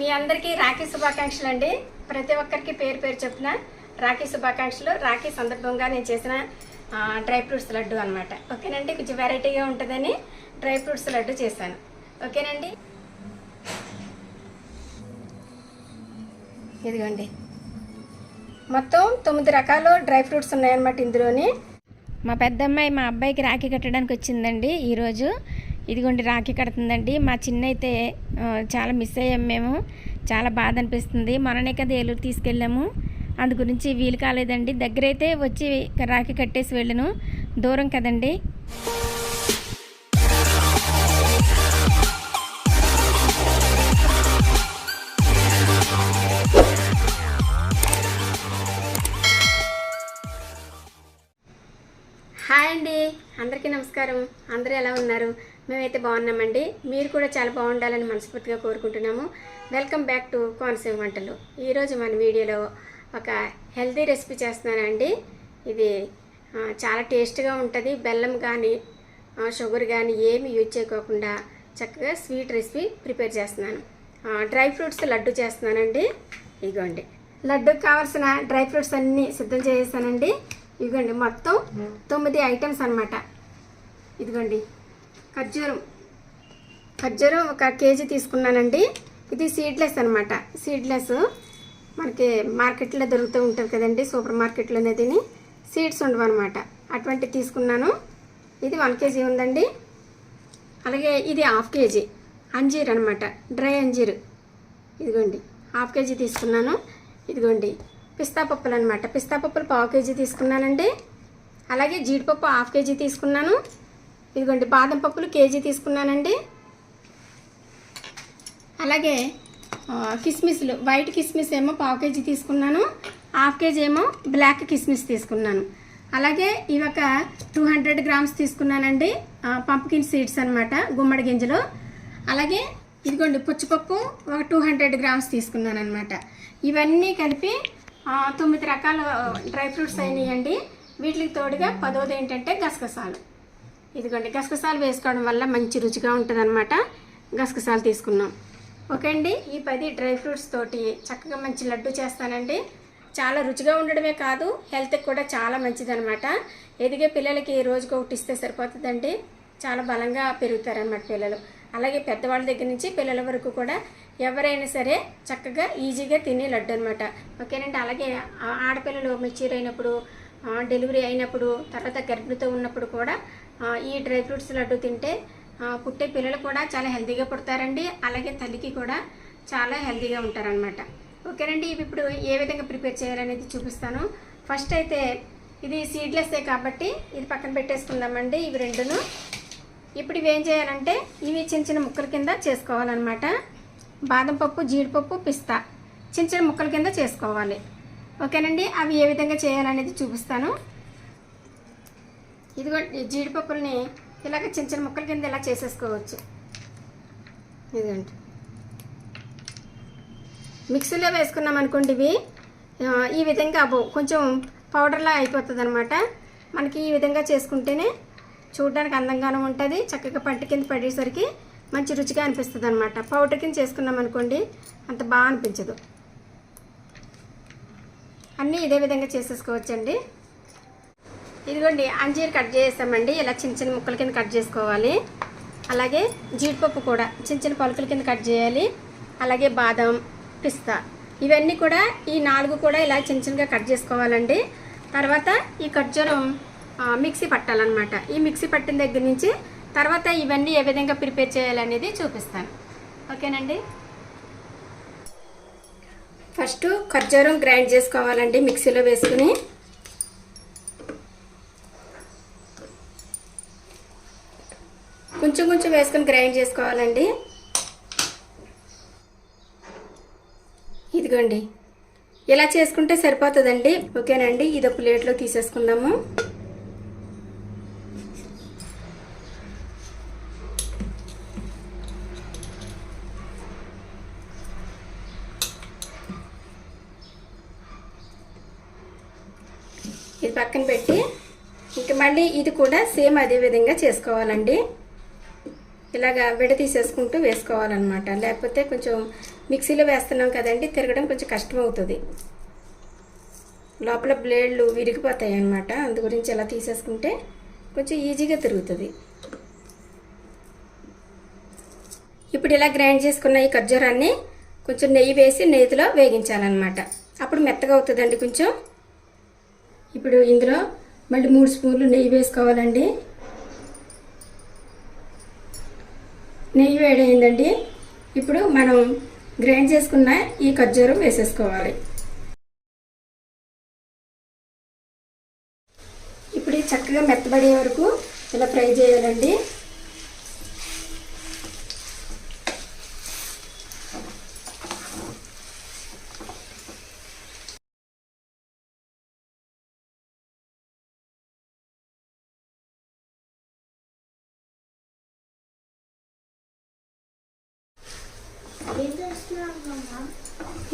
మీ అందరికీ రాఖీ శుభాకాంక్షలు అండి. ప్రతి ఒక్కరికి పేరు పేరు చెప్తున్న రాఖీ శుభాకాంక్షలు. రాఖీ సందర్భంగా నేను చేసిన డ్రై ఫ్రూట్స్ లడ్డు అనమాట ఓకేనండి? కొంచెం వెరైటీగా ఉంటుందని డ్రై ఫ్రూట్స్ లడ్డు చేశాను. ఓకేనండి? ఇదిగోండి. మొత్తం తొమ్మిది రకాలు డ్రై ఫ్రూట్స్ ఉన్నాయన్నమాట ఇందులోని. మా పెద్దమ్మాయి మా అబ్బాయికి రాఖీ కట్టడానికి వచ్చిందండి ఈరోజు. ఇదిగోండి రాఖీ కడుతుందండి. మా చిన్న అయితే చాలా మిస్ అయ్యాము మేము. చాలా బాధ అనిపిస్తుంది. మొన్ననే కదా ఏలూరు తీసుకెళ్ళాము. అందు గురించి వీలు కాలేదండి. దగ్గరైతే వచ్చి రాఖీ కట్టేసి వెళ్ళను. దూరం కదండి. అందరికీ నమస్కారం. అందరూ ఎలా ఉన్నారు? మేమైతే బాగున్నామండి. మీరు కూడా చాలా బాగుండాలని మనస్ఫూర్తిగా కోరుకుంటున్నాము. వెల్కమ్ బ్యాక్ టు కోనసీమ వంటలు ఈరోజు మన వీడియోలో ఒక హెల్తీ రెసిపీ చేస్తున్నానండి. ఇది చాలా టేస్ట్గా ఉంటుంది. బెల్లం కానీ షుగర్ కానీ ఏమి యూజ్ చేయకోకుండా చక్కగా స్వీట్ రెసిపీ ప్రిపేర్ చేస్తున్నాను. డ్రై ఫ్రూట్స్ లడ్డు చేస్తున్నానండి. ఇదిగోండి లడ్డుకి కావాల్సిన డ్రై ఫ్రూట్స్ అన్నీ సిద్ధం చేసేసానండి. ఇదిగోండి మొత్తం తొమ్మిది ఐటమ్స్ అన్నమాట. ఇదిగోండి. ఖర్జూరం. ఖర్జూరం ఒక కేజీ తీసుకున్నానండి. ఇది సీడ్లెస్ అనమాట సీడ్లెస్ మనకి మార్కెట్లో దొరుకుతూ ఉంటుంది కదండి సూపర్ మార్కెట్లో అనేది సీడ్స్ ఉండవు అనమాట అటువంటి తీసుకున్నాను. ఇది వన్ కేజీ ఉందండి. అలాగే ఇది హాఫ్ కేజీ. అంజీర్ అనమాట డ్రై అంజీర్. ఇదిగోండి. హాఫ్ కేజీ తీసుకున్నాను. ఇదిగోండి. పిస్తా పప్పులు అనమాట పిస్తా పప్పులు పావు కేజీ తీసుకున్నానండి. అలాగే జీడిపప్పు హాఫ్ కేజీ తీసుకున్నాను. ఇదిగోండి బాదం పప్పులు కేజీ తీసుకున్నానండి. అలాగే కిస్మిస్లు వైట్ కిస్మిస్ ఏమో పావు కేజీ తీసుకున్నాను హాఫ్ కేజీ ఏమో బ్లాక్ కిస్మిస్ తీసుకున్నాను. అలాగే ఇవి ఒక టూ హండ్రెడ్ గ్రామ్స్ తీసుకున్నానండి పంప్కిన్ సీడ్స్ అనమాట గుమ్మడి గింజలు. అలాగే ఇదిగోండి పుచ్చిపప్పు ఒక టూ హండ్రెడ్ గ్రామ్స్ తీసుకున్నాను అనమాట ఇవన్నీ కలిపి తొమ్మిది రకాల డ్రై ఫ్రూట్స్ అయినాయండి. వీటికి తోడుగా పదోది ఏంటంటే గసగసాలు. ఇదిగోండి గసగసాలు వేసుకోవడం వల్ల మంచి రుచిగా ఉంటుందన్నమాట. గసగసాలు తీసుకున్నాం. ఓకే అండి ఈ పది డ్రై ఫ్రూట్స్ తోటి చక్కగా మంచి లడ్డు చేస్తానండి. చాలా రుచిగా ఉండడమే కాదు హెల్త్కి కూడా చాలా మంచిదనమాట ఎదిగే పిల్లలకి రోజుకి ఒకటి ఇస్తే సరిపోతుందండి. చాలా బలంగా పెరుగుతారన్నమాట పిల్లలు. అలాగే పెద్దవాళ్ళ దగ్గర నుంచి పిల్లల వరకు కూడా ఎవరైనా సరే చక్కగా ఈజీగా తినే లడ్డు అనమాట ఓకేనండి అలాగే ఆడపిల్లలు మెచ్యూర్ అయినప్పుడు డెలివరీ అయినప్పుడు తర్వాత గర్భిణితో ఉన్నప్పుడు కూడా ఈ డ్రై ఫ్రూట్స్ లడ్డు తింటే పుట్టే పిల్లలు కూడా చాలా హెల్తీగా పుడతారండి. అలాగే తల్లికి కూడా చాలా హెల్తీగా ఉంటారనమాట ఓకేనండి ఇవి ఇప్పుడు ఏ విధంగా ప్రిపేర్ చేయాలనేది చూపిస్తాను. ఫస్ట్ అయితే ఇది సీడ్లెస్సే కాబట్టి ఇది పక్కన పెట్టేసుకుందామండి ఇవి రెండును. ఇప్పుడు ఇవి ఏం చేయాలంటే ఇవి చిన్న చిన్న ముక్కల కింద చేసుకోవాలన్నమాట. బాదం పప్పు జీడిపప్పు పిస్తా. చిన్న చిన్న ముక్కల కింద చేసుకోవాలి. ఓకేనండి అవి ఏ విధంగా చేయాలనేది చూపిస్తాను. ఇదిగో జీడిపప్పుల్ని ఇలాగ చిన్న చిన్న ముక్కల కింద ఇలా చేసేసుకోవచ్చు. ఇదిగోండి. మిక్సీలో వేసుకున్నాం అనుకోండి ఇవి. ఈ విధంగా కొంచెం పౌడర్లా అయిపోతుంది అనమాట మనకి ఈ విధంగా చేసుకుంటేనే చూడడానికి అందంగానూ ఉంటుంది చక్కగా పంట కింద పడేసరికి మంచి రుచిగా అనిపిస్తుంది అనమాట పౌడర్ కింద చేసుకున్నాం అనుకోండి అంత బాగా అనిపించదు. అన్నీ ఇదే విధంగా చేసేసుకోవచ్చండి. ఇదిగోండి అంజీర్ కట్ చేసామండి ఇలా చిన్న చిన్న ముక్కల కింద కట్ చేసుకోవాలి. అలాగే జీడిపప్పు కూడా చిన్న చిన్న పలుకుల కింద కట్ చేయాలి. అలాగే బాదం పిస్తా. ఇవన్నీ కూడా ఈ నాలుగు కూడా ఇలా చిన్న చిన్నగా కట్ చేసుకోవాలండి. తర్వాత ఈ ఖర్జూరం మిక్సీ పట్టాలన్నమాట. ఈ మిక్సీ పట్టిన దగ్గర నుంచి తర్వాత ఇవన్నీ ఏ విధంగా ప్రిపేర్ చేయాలనేది చూపిస్తాను. ఓకేనండి? ఫస్ట్ ఖర్జూరం గ్రైండ్ చేసుకోవాలండి మిక్సీలో వేసుకుని. కొంచెం కొంచెం వేసుకొని గ్రైండ్ చేసుకోవాలండి. ఇదిగోండి. ఇలా చేసుకుంటే సరిపోతుందండి. ఓకేనండి. ఇది ఒక ప్లేట్లో తీసేసుకుందాము ఇది పక్కన పెట్టి ఇంక మళ్ళీ ఇది కూడా సేమ్ అదే విధంగా చేసుకోవాలండి. ఇలాగా విడతీసేసుకుంటూ వేసుకోవాలన్నమాట. లేకపోతే కొంచెం మిక్సీలో వేస్తున్నాం కదండి తిరగడం కొంచెం కష్టం అవుతుంది లోపల బ్లేడ్లు విరిగిపోతాయి అన్నమాట అందు గురించి ఇలా తీసేసుకుంటే కొంచెం ఈజీగా తిరుగుతుంది. ఇప్పుడు ఇలా గ్రైండ్ చేసుకున్న ఈ ఖర్జూరాన్ని కొంచెం నెయ్యి వేసి నెయ్యిలో వేగించాలన్నమాట. అప్పుడు మెత్తగా అవుతుందండి కొంచెం. ఇప్పుడు ఇందులో మళ్ళీ మూడు స్పూన్లు నెయ్యి వేసుకోవాలండి. నెయ్యి వేడైందండి. ఇప్పుడు మనం గ్రైండ్ చేసుకున్న ఈ ఖర్జూరం వేసేసుకోవాలి. ఇప్పుడు చక్కగా మెత్తబడే వరకు ఇలా ఫ్రై చేయాలండి.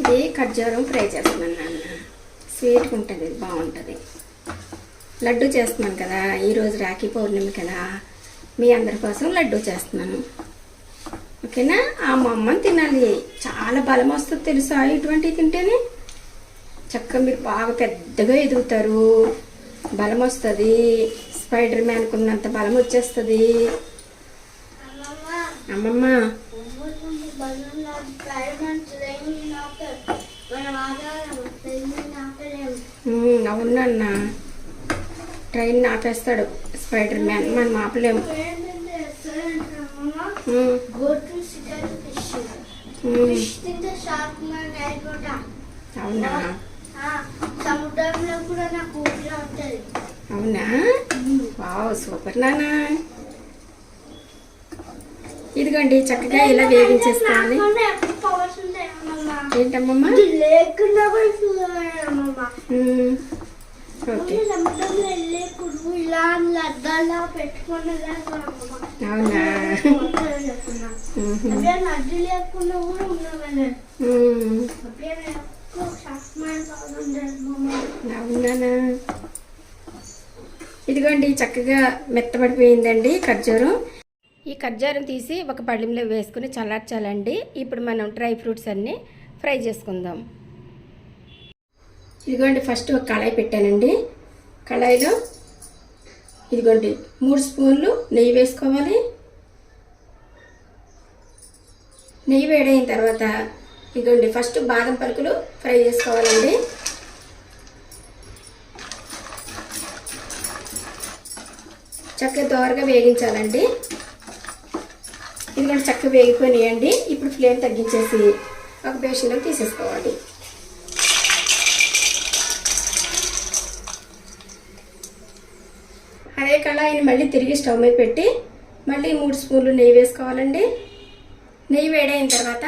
ఇది ఖర్జూరం ఫ్రై చేస్తున్నాను నాన్న స్వీట్గా ఉంటుంది ఇది బాగుంటుంది. లడ్డు చేస్తున్నాను కదా ఈరోజు రాఖీ పౌర్ణమి కదా మీ అందరి కోసం లడ్డు చేస్తున్నాను. ఓకేనా? ఆ మా అమ్మని తినాలి. చాలా బలం వస్తుంది తెలుసా ఇటువంటివి తింటేనే? చక్కగా మీరు బాగా పెద్దగా ఎదుగుతారు. బలం వస్తుంది. స్పైడర్ మ్యాన్కు ఉన్నంత బలం వచ్చేస్తుంది. అమ్మమ్మ. అవునన్న. ట్రైన్ ఆపేస్తాడు. Spider Man. మనం ఆపలేము. అవునా? సముద్రంలో కూడా నాకు అవునా? వావ్ సూపర్ నానా ఇదిగోండి చక్కగా ఇలా వేగించేసుకోవాలి. ఏంటమ్మమ్మ? పెట్టుకుని అవునా? అవునానా ఇదిగోండి చక్కగా మెత్తబడిపోయిందండి ఖర్జూరం. ఈ ఖర్జూరం తీసి ఒక పళ్ళెంలో వేసుకుని చల్లార్చాలండి. ఇప్పుడు మనం డ్రై ఫ్రూట్స్ అన్నీ ఫ్రై చేసుకుందాం. ఇదిగోండి ఫస్ట్ ఒక కళాయి పెట్టానండి. కళాయిలో ఇదిగోండి మూడు స్పూన్లు నెయ్యి వేసుకోవాలి. నెయ్యి వేడైన తర్వాత ఇదిగోండి ఫస్ట్ బాదం పలుకులు ఫ్రై చేసుకోవాలండి. చక్కగా దోరగా వేగించాలండి. ఇది కూడా చక్కగా వేగిపోయినాయండి. ఇప్పుడు ఫ్లేమ్ తగ్గించేసి ఒక బేషన్లోకి తీసేసుకోవాలి. అదే కళాయిని మళ్ళీ తిరిగి స్టవ్ మీద పెట్టి మళ్ళీ మూడు స్పూన్లు నెయ్యి వేసుకోవాలండి. నెయ్యి వేడైన తర్వాత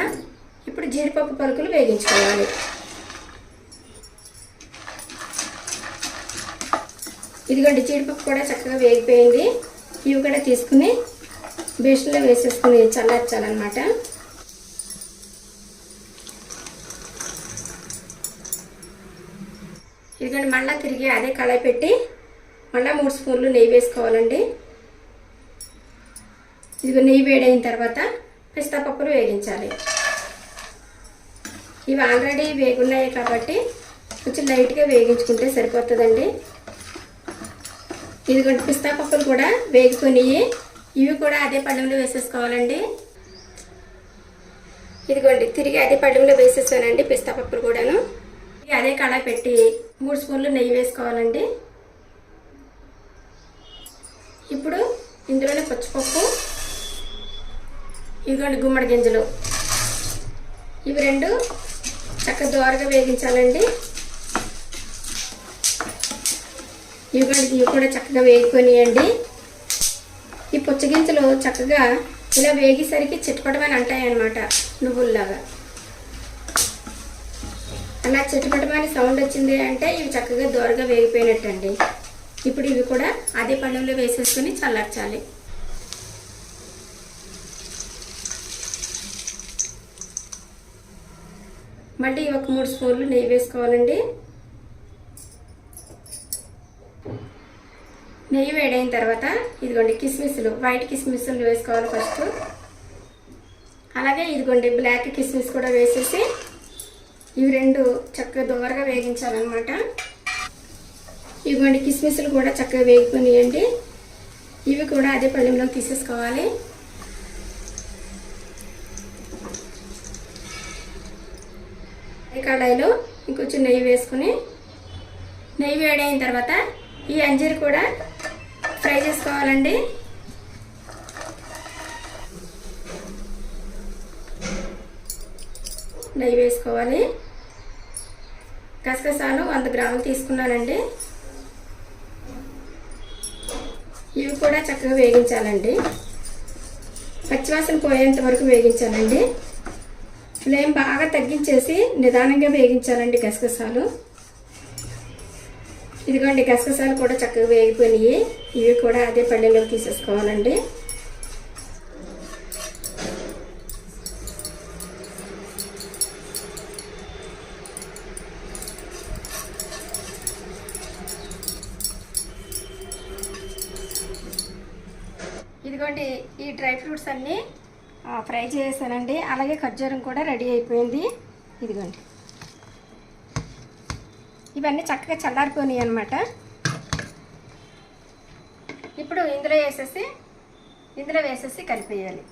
ఇప్పుడు జీడిపప్పు పలుకులు వేగించుకోవాలి. ఇదిగోండి జీడిపప్పు కూడా చక్కగా వేగిపోయింది. ఇవి కూడా తీసుకుని బేషన్లో వేసేసుకుని చల్లార్చాలన్నమాట ఇదిగోండి మళ్ళీ తిరిగి అదే కళాయి పెట్టి మళ్ళీ మూడు స్పూన్లు నెయ్యి వేసుకోవాలండి. ఇదిగో నెయ్యి వేడైన తర్వాత పిస్తా పప్పులు వేగించాలి. ఇవి ఆల్రెడీ వేగున్నాయి కాబట్టి కొంచెం లైట్గా వేగించుకుంటే సరిపోతుందండి. ఇదిగోండి పిస్తా పప్పులు కూడా వేగుకొని ఇవి కూడా అదే పళ్ళెంలో వేసేసుకోవాలండి. ఇదిగోండి తిరిగి అదే పళ్ళెంలో వేసేసానండి పిస్తా పప్పులు కూడాను. అదే కళాయి పెట్టి మూడు స్పూన్లు నెయ్యి వేసుకోవాలండి. ఇప్పుడు ఇందులోనే పచ్చిపప్పు ఇదిగోండి గుమ్మడి గింజలు. ఇవి రెండు చక్కగా దోరగా వేగించాలండి. ఇవ్వండి ఇవి కూడా చక్కగా వేగిపోయినాయండి. ఈ పుచ్చగింజలు చక్కగా ఇలా వేగేసరికి చిటపటమని అంటాయి అన్నమాట నువ్వుల్లాగా. అలా చిటపటమని సౌండ్ వచ్చింది అంటే ఇవి చక్కగా దోరగా వేగిపోయినట్టండి. ఇప్పుడు ఇవి కూడా అదే పళ్ళెంలో వేసేసుకుని చల్లార్చాలి. మళ్ళీ ఒక మూడు స్పూన్లు నెయ్యి వేసుకోవాలండి. నెయ్యి వేడైన తర్వాత ఇదిగోండి కిస్మిస్లు వైట్ కిస్మిస్లు వేసుకోవాలి ఫస్ట్ అలాగే ఇదిగోండి బ్లాక్ కిస్మిస్ కూడా వేసేసి ఇవి రెండు చక్కగా దోరగా వేగించాలన్నమాట. ఇదిగోండి కిస్మిస్లు కూడా చక్కగా వేగిపోయినాయండి ఇవి కూడా అదే పళ్ళెంలో తీసేసుకోవాలి. ఈ కడాయిలో ఇంకొంచెం నెయ్యి వేసుకుని నెయ్యి వేడైన తర్వాత ఈ అంజీర్ కూడా ఫ్రై చేసుకోవాలండి. నెయ్యి వేసుకోవాలి. గసగసాలు వంద గ్రాములు తీసుకున్నానండి. ఇవి కూడా చక్కగా వేగించాలండి. పచ్చివాసన పోయేంత వరకు వేగించాలండి. ఫ్లేమ్ బాగా తగ్గించేసి నిదానంగా వేగించాలండి గసగసాలు ఇదిగోండి గసగసాలు కూడా చక్కగా వేగిపోయినాయి. ఇవి కూడా అదే పళ్ళెంలోకి తీసేసుకోవాలండి. ఇదిగోండి ఈ డ్రై ఫ్రూట్స్ అన్నీ ఫ్రై చేసానండి అలాగే ఖర్జూరం కూడా రెడీ అయిపోయింది. ఇదిగోండి. ఇవన్నీ చక్కగా చల్లారిపోయినాయి అనమాట ఇప్పుడు ఇందులో వేసేసి ఇందులో వేసేసి కలిపేయాలి.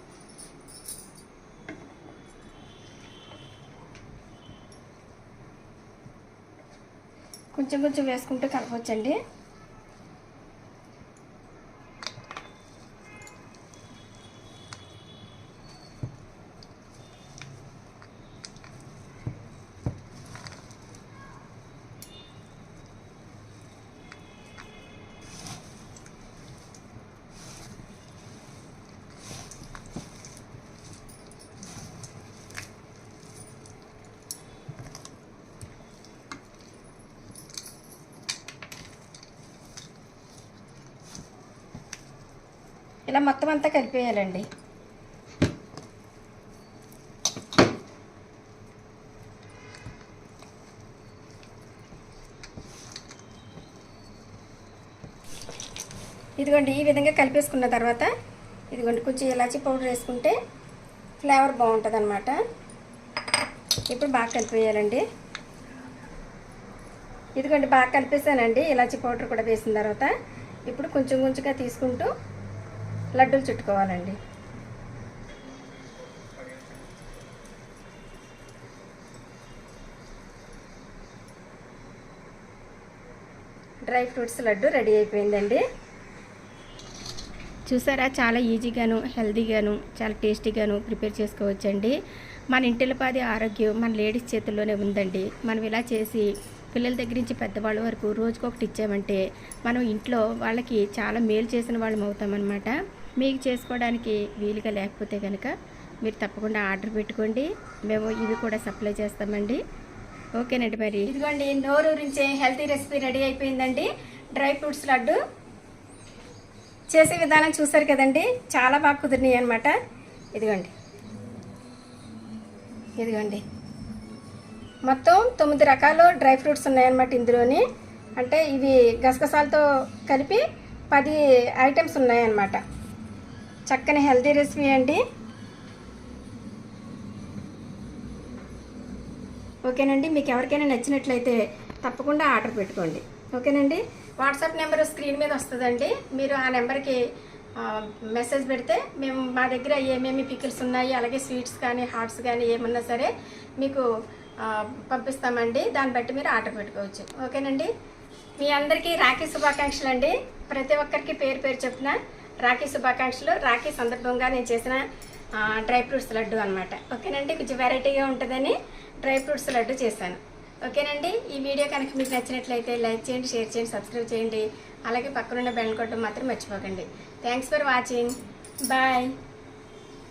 కొంచెం కొంచెం వేసుకుంటూ కలపవచ్చండి ఇలా మొత్తం అంతా కలిపేయాలండి. ఇదిగోండి ఈ విధంగా కలిపేసుకున్న తర్వాత ఇదిగోండి కొంచెం ఇలాచీ పౌడర్ వేసుకుంటే ఫ్లేవర్ బాగుంటుంది అనమాట ఇప్పుడు బాగా కలిపేయాలండి. ఇదిగోండి బాగా కలిపేసానండి. ఇలాచీ పౌడర్ కూడా వేసిన తర్వాత ఇప్పుడు కొంచెం కొంచెంగా తీసుకుంటూ లడ్డూలు చుట్టుకోవాలండి. డ్రై ఫ్రూట్స్ లడ్డు రెడీ అయిపోయిందండి. చూసారా చాలా ఈజీగాను హెల్తీగాను చాలా టేస్టీగాను ప్రిపేర్ చేసుకోవచ్చండి. మన ఇంటిలపాది ఆరోగ్యం మన లేడీస్ చేతుల్లోనే ఉందండి. మనం ఇలా చేసి పిల్లల దగ్గర నుంచి పెద్దవాళ్ళ వరకు రోజుకొకటి ఇచ్చామంటే మనం ఇంట్లో వాళ్ళకి చాలా మేలు చేసిన వాళ్ళం అవుతామన్నమాట. మీకు చేసుకోవడానికి వీలుగా లేకపోతే కనుక మీరు తప్పకుండా ఆర్డర్ పెట్టుకోండి. మేము ఇవి కూడా సప్లై చేస్తామండి. ఓకేనండి మరి. ఇదిగోండి నోరు గురించి హెల్తీ రెసిపీ రెడీ అయిపోయిందండి. డ్రై ఫ్రూట్స్ లడ్డు చేసే విధానం చూసారు కదండి. చాలా బాగా కుదిరినాయి అనమాట ఇదిగోండి. ఇదిగోండి. మొత్తం తొమ్మిది రకాలు డ్రై ఫ్రూట్స్ ఉన్నాయన్నమాట ఇందులోని. అంటే ఇవి గసగసాలతో కలిపి పది ఐటమ్స్ ఉన్నాయన్నమాట. చక్కని హెల్తీ రెసిపీ అండి. ఓకేనండి మీకు ఎవరికైనా నచ్చినట్లయితే తప్పకుండా ఆర్డర్ పెట్టుకోండి. ఓకేనండి? వాట్సాప్ నెంబర్ స్క్రీన్ మీద వస్తుందండి. మీరు ఆ నెంబర్కి మెసేజ్ పెడితే మేము మా దగ్గర ఏమేమి పికిల్స్ ఉన్నాయి అలాగే స్వీట్స్ కానీ హాట్స్ కానీ ఏమన్నా సరే మీకు పంపిస్తామండి. దాన్ని బట్టి మీరు ఆర్డర్ పెట్టుకోవచ్చు. ఓకేనండి? మీ అందరికీ రాఖీ శుభాకాంక్షలు అండి ప్రతి ఒక్కరికి పేరు పేరు చెప్పిన రాఖీ శుభాకాంక్షలు. రాఖీ సందర్భంగా నేను చేసిన డ్రై ఫ్రూట్స్ లడ్డు అనమాట ఓకేనండి? కొంచెం వెరైటీగా ఉంటుందని డ్రై ఫ్రూట్స్ లడ్డు చేశాను. ఓకేనండి? ఈ వీడియో కనుక మీకు నచ్చినట్లయితే లైక్ చేయండి షేర్ చేయండి సబ్స్క్రైబ్ చేయండి. అలాగే పక్కనున్న బెల్ కొట్టడం మాత్రం మర్చిపోకండి. Thanks for watching. బాయ్.